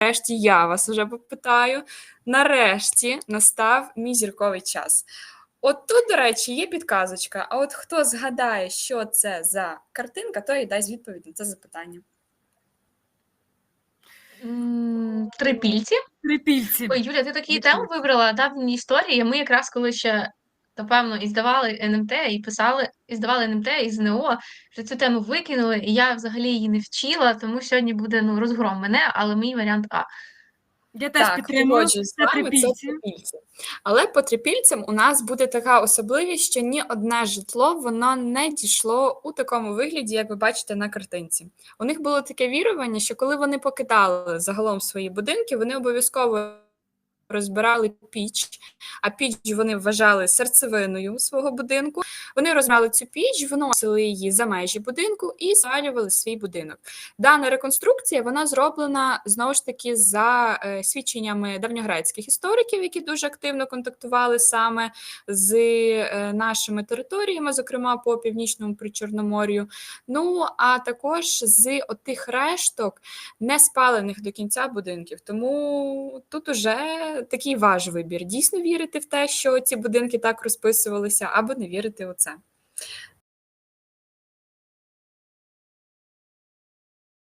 нарешті я вас уже попитаю. Нарешті настав мій зірковий час. От тут, до речі, є підказочка. А от хто згадає, що це за картинка, той і дасть відповідь на це запитання. Трипільці. Трипільці. Ой, Юля, ти такі Трипільці. тему вибрала давні історії. Ми якраз коли ще, напевно, і здавали НМТ, і писали, і здавали НМТ, і ЗНО, вже цю тему викинули, і я взагалі її не вчила, тому сьогодні буде ну, розгром мене, але мій варіант А. Я теж підтримую. трипільці. Але по трипільцям у нас буде така особливість, що ні одне житло воно не дійшло у такому вигляді, як ви бачите на картинці. У них було таке вірування, що коли вони покидали загалом свої будинки, вони обов'язково розбирали піч, а піч вони вважали серцевиною свого будинку. Вони розбирали цю піч, виносили її за межі будинку і звалювали свій будинок. Дана реконструкція вона зроблена знову ж таки за е, свідченнями давньогрецьких істориків, які дуже активно контактували саме з е, нашими територіями, зокрема по північному причорномор'ю. Ну а також з отих решток не спалених до кінця будинків. Тому тут уже такий ваш вибір: дійсно вірити в те, що ці будинки так розписувалися, або не вірити у це.